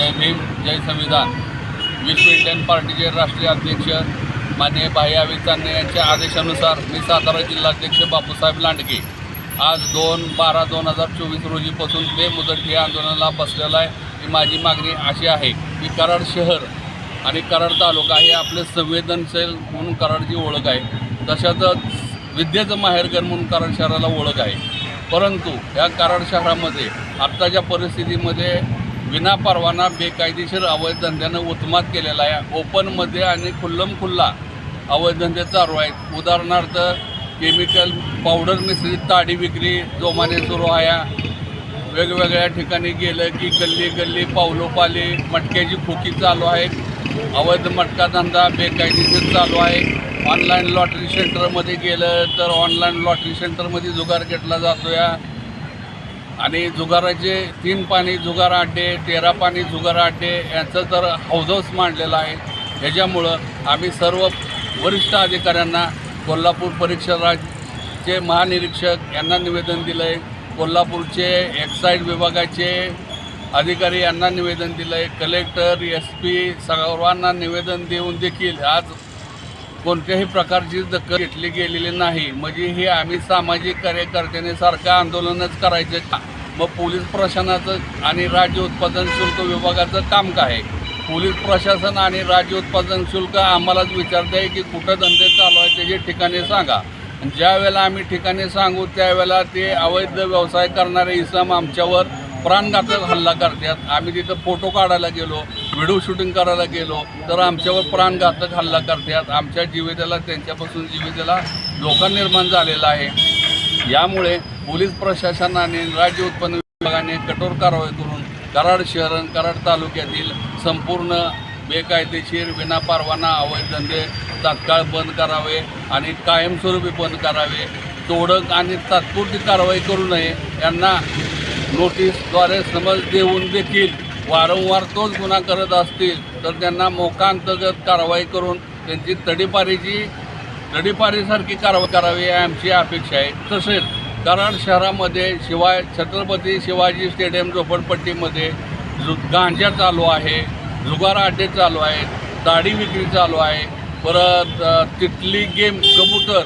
जय भीम जय संविधान. विश्व इंडियन पार्टीचे राष्ट्रीय अध्यक्ष माननीय भाई चांदणे यांच्या आदेशानुसार मी सातारा जिल्हाध्यक्ष बापूसाहेब लांडगे. आज दोन बारा दोन हजार चोवीस रोजीपासून बेमुदत हे आंदोलनाला बसलेलं आहे. ही माझी मागणी अशी आहे की कराड शहर आणि कराड तालुका हे आपले संवेदनशील म्हणून कराडची ओळख आहे. तशातच विद्येचं माहेरघर म्हणून कराड शहराला ओळख आहे. परंतु या कराड शहरामध्ये आत्ताच्या परिस्थितीमध्ये विना परवाना बेकायदेशीर अवैध धंद्यानं उत्मात केलेला आहे ओपनमध्ये आणि खुल्लम खुल्ला अवैध धंदे चालू आहेत. उदाहरणार्थ केमिकल पावडर मिश्रित ताडी विक्री जोमाने सुरू आहे. वेगवेगळ्या ठिकाणी गेलं की गल्ली गल्ली पावलोपाली मटक्याची खोकी चालू आहे. अवैध मटका धंदा बेकायदेशीर चालू आहे. ऑनलाईन लॉटरी सेंटरमध्ये गेलं तर ऑनलाईन लॉटरी सेंटरमध्ये जुगार घेतला जातो या आणि जुगाराचे तीन पाणी जुगार अड्डे तेरा पाणी जुगार अड्डे यांचं तर हौजच मांडलेलं आहे. ह्याच्यामुळं आम्ही सर्व वरिष्ठ अधिकाऱ्यांना कोल्हापूर परिक्षराचे महानिरीक्षक यांना निवेदन दिलं आहे कोल्हापूरचे एक्साईज विभागाचे अधिकारी यांना निवेदन दिलं आहे कलेक्टर एस पी सर्वांना निवेदन देऊन देखील आज कोणत्याही प्रकारची दखल घेतली गेलेली नाही. म्हणजे हे आम्ही सामाजिक कार्यकर्त्याने सारखं आंदोलनच करायचं का? मग पोलीस प्रशासनाचं आणि राज्य उत्पादन शुल्क विभागाचं काम काय? आहे पोलीस प्रशासन आणि राज्य उत्पादन शुल्क आम्हालाच विचारते आहे की कुठं धंदे चालू आहे त्याचे ठिकाणे सांगा. आणि ज्या वेळेला आम्ही ठिकाणी सांगू त्यावेळेला ते अवैध व्यवसाय करणारे इसम आमच्यावर प्राणघातक हल्ला करतात. आम्ही तिथं फोटो काढायला गेलो. व्हिडिओ शूटिंग करायला गेलो तर आमच्यावर प्राणघातक हल्ला करतात. आमच्या जीविताला त्यांच्यापासून जीविताला धोका निर्माण झालेला आहे. यामुळे पोलीस प्रशासनाने राज्य उत्पन्न विभागाने कठोर कारवाई करून कराड शहर कराड तालुक्यातील संपूर्ण बेकायदेशीर विनापरवाना अवैध धंदे तात्काळ बंद करावे आणि कायमस्वरूपी बंद करावे. तोडक आणि तात्पुरती कारवाई करू नये यांना नोटीसद्वारे समज देऊन देखील वारंवार तोच गुन्हा करत असतील तर त्यांना मोकांतर्गत कारवाई करून त्यांची तडीपारीची तडीपारीसारखी कारवाई करावी आमची अपेक्षा आहे. तसेच कराड शहरामध्ये शिवाय छत्रपती शिवाजी स्टेडियम झोपडपट्टीमध्ये जु गांजा चालू आहे जुगार अड्डे चालू आहेत दाढी विक्री चालू आहे. परत तिथली गेम कबूतर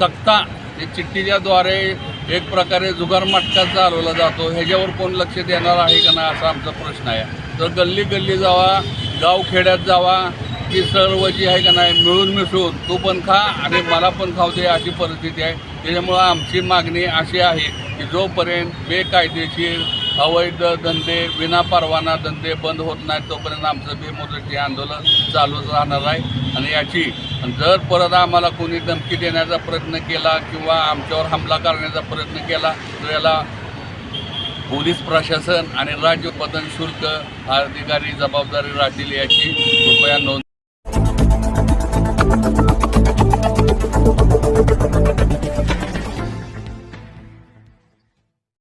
तक्ता हे चिठ्ठीच्याद्वारे एक प्रकारे जुगार मटका चालवला जातो. ह्याच्यावर कोण लक्ष देणार आहे का नाही असा आमचा प्रश्न आहे. तर गल्ली गल्ली जावा गाव खेड्यात जावा की सर्व जी आहे का नाही मिळून मिसळून तू पण खा आणि मला पण खाऊ दे अशी परिस्थिती आहे. त्याच्यामुळं आमची मागणी अशी आहे की जोपर्यंत बेकायदेशीर अवैध धंदे विनापरवाना धंदे बंद होत नाहीत तोपर्यंत आमचं बेमुदती आंदोलन चालूच राहणार आहे. आणि याची जर परत आम्हाला कोणी धमकी देण्याचा प्रयत्न केला किंवा आमच्यावर हमला करण्याचा प्रयत्न केला तर याला पोलीस प्रशासन आणि राज्य शुल्क अधिकारी जबाबदारी राहतील याची कृपया नोंद